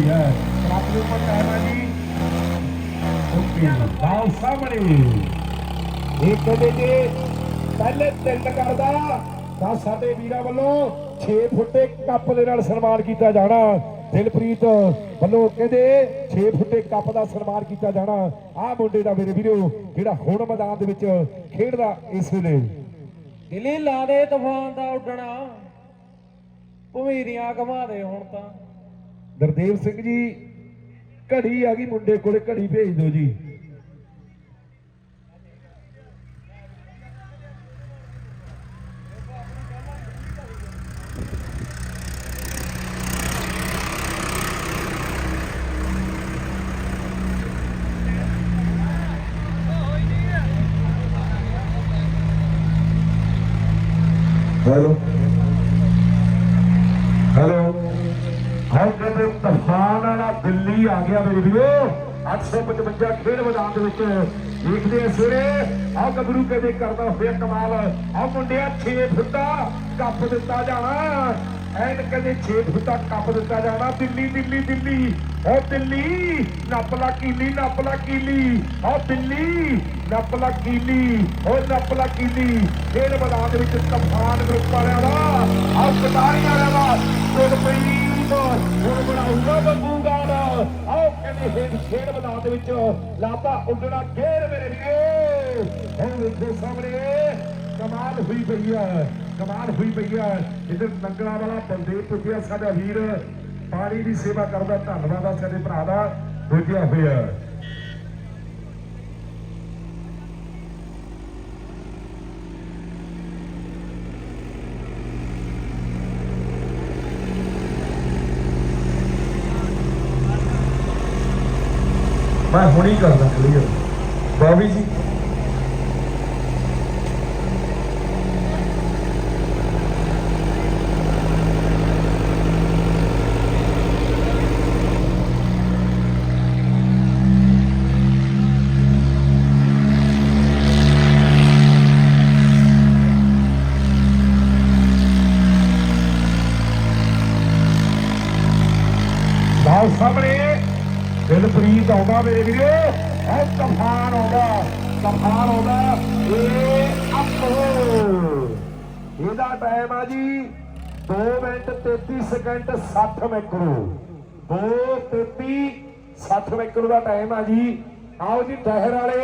ਹੋਈ ਹੈ। ਕਲੱਬ ਦੇ ਉੱਪਰ ਟਾਈਮ ਹੈ ਜੀ ਓਕੇ ਲਾਓ ਸਾਹਮਣੇ। ਇਹ ਕਹਿੰਦੇ ਜੀ, ਪਹਿਲੇ ਤਿੰਨ ਕਰਦਾ ਤਾਂ ਸਾਡੇ ਵੀਰਾਂ ਵੱਲੋਂ 6 ਫੁੱਟੇ ਕੱਪ ਦੇ ਨਾਲ ਸਨਮਾਨ ਕੀਤਾ ਜਾਣਾ। ਦਿਲਪ੍ਰੀਤ ਵੱਲੋਂ ਕਹਿੰਦੇ 6 ਫੁੱਟੇ ਕੱਪ ਦਾ ਸਨਮਾਨ ਕੀਤਾ ਜਾਣਾ। ਆਹ ਮੁੰਡੇ ਦਾ ਮੇਰੇ ਵੀਰੋ, ਜਿਹੜਾ ਹੁਣ ਮੈਦਾਨ ਦੇ ਵਿੱਚ ਖੇਡਦਾ ਇਸ ਵੇਲੇ। ਦਿੱਲੀ ਲਾ ਦੇ ਤੂਫਾਨ ਦਾ ਉੱਡਣਾ। ਭਵੀਰੀਆਂ ਘਮਾ ਦੇ ਹੁਣ ਤਾਂ। ਗੁਰਦੇਵ ਸਿੰਘ ਜੀ ਘੜੀ ਆ ਗਈ ਮੁੰਡੇ ਕੋਲੇ ਘੜੀ ਭੇਜ ਦਿਓ ਜੀ ਹੈਲੋ ਹਾਉ ਕਹਿੰਦੇ ਤੂਫਾਨ ਵਾਲਾ ਦਿੱਲੀ ਆ ਗਿਆ ਮੇਰੇ ਵੀਰੋ। 855 ਖੇਡ ਮੈਦਾਨ ਦੇ ਵਿੱਚ ਦੇਖਦੇ ਆ ਸਵੇਰੇ ਆਹ ਗੱਭਰੂ ਕਹਿੰਦੇ ਕਰਦਾ ਹੋਇਆ ਕਮਾਲ। ਆਹ ਮੁੰਡਿਆ 6 ਫੁੱਟਾ ਕੱਪ ਦਿੱਤਾ ਜਾਣਾ। ਐਨ ਕਹਿੰਦੇ 6 ਫੁੱਟਾ ਕੱਪ ਦਿੱਤਾ ਜਾਣਾ। ਦਿੱਲੀ ਦਿੱਲੀ ਦਿੱਲੀ। ਉਹ ਦਿੱਲੀ ਨੱਪਲਾ ਕੀਲੀ ਨੱਪਲਾ ਕੀਲੀ। ਉਹ ਦਿੱਲੀ ਨੱਪਲਾ ਕੀਲੀ। ਉਹ ਨੱਪਲਾ ਕੀਲੀ। ਖੇਡ ਮੈਦਾਨ ਦੇ ਵਿੱਚ ਤੂਫਾਨ ਗਰੁੱਪ ਵਾਲਿਆਂ ਦਾ। ਆਹ ਕਟਾਰੀ ਵਾਲਿਆਂ ਦਾ। ਗੁਰਪ੍ਰੀਤ ਹੁਣ ਬਣਾਉਂਦਾ ਬੰਬੂਗਾ ਦਾ ਆਓ ਕਹਿੰਦੇ ਖੇਡ ਖੇਡ ਮੈਦਾਨ ਦੇ ਵਿੱਚ ਲਾਪਾ ਉੱਡਣਾ ਗੇਰ ਮੇਰੇ ਵੀਰੋ ਹੁਣ ਵੇਖੋ ਸਾਹਮਣੇ ਕਮਾਲ ਹੋਈ ਪਈ ਹੈ ਕਮਾਲ ਹੋਈ ਪਈ ਹੈ ਇਧਰ ਨੰਗਲਾ ਵਾਲਾ ਬੰਦੇ ਪੁੱਜਿਆ ਸਾਡਾ ਵੀਰ ਪਾਣੀ ਦੀ ਸੇਵਾ ਕਰਦਾ ਧੰਨਵਾਦ ਆ ਸਾਡੇ ਭਰਾ ਦਾ ਪੁੱਜਿਆ ਹੋਇਆ। ਮੈਂ ਹੁਣੀ ਕਰਦਾ ਕਲੀਅਰ ਬਾਬੀ ਜੀ। ਲਾਓ ਸਾਹਮਣੇ। ਦਿਲਪ੍ਰੀਤ ਆਉਂਦਾ ਮੇਰੇ ਵੀਰੋ। ਇਹ ਤੂਫਾਨ ਆਉਂਦਾ ਤੂਫਾਨ ਆਉਂਦਾ। ਇਹ ਆਪੋ ਇਹਦਾ ਟਾਈਮ ਆ ਜੀ 2 ਮਿੰਟ 33 ਸਕਿੰਟ 60 ਮੈਕਰੋ 2 33 60 ਮੈਕਰੋ ਦਾ ਟਾਈਮ ਆ ਜੀ। ਆਓ ਜੀ ਟਹਿਰ ਵਾਲੇ।